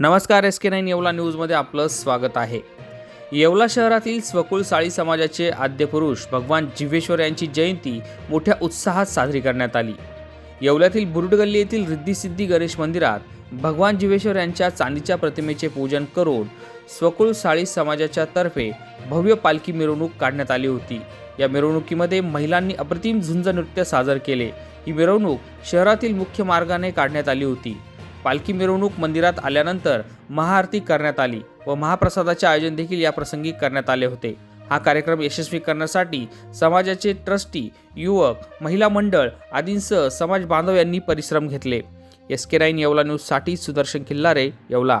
नमस्कार S K nine Yeola न्यूजमध्ये आपलं स्वागत आहे. येवला शहरातील स्वकुळ साळी समाजाचे आद्यपुरुष भगवान जिव्हेश्वर यांची जयंती मोठ्या उत्साहात साजरी करण्यात आली. येवल्यातील बुरुड गल्ली येथील रिद्धिसिद्धी गणेश मंदिरात भगवान जिवेश्वर यांच्या चांदीच्या प्रतिमेचे पूजन करून स्वकुल साळी समाजाच्या तर्फे भव्य पालखी मिरवणूक काढण्यात आली होती. या मिरवणुकीमध्ये महिलांनी अप्रतिम झुंज नृत्य सादर केले. ही मिरवणूक शहरातील मुख्य मार्गाने काढण्यात आली होती. पालखी मिरवणूक मंदिरात आल्यानंतर महाआरती करण्यात आली व महाप्रसादाचे आयोजन देखील या प्रसंगी करण्यात आले होते. हा कार्यक्रम यशस्वी करण्यासाठी समाजाचे ट्रस्टी युवक महिला मंडळ आदींसह समाज बांधव यांनी परिश्रम घेतले. एस के नाईन येवला न्यूजसाठी सुदर्शन खिल्लारे येवला.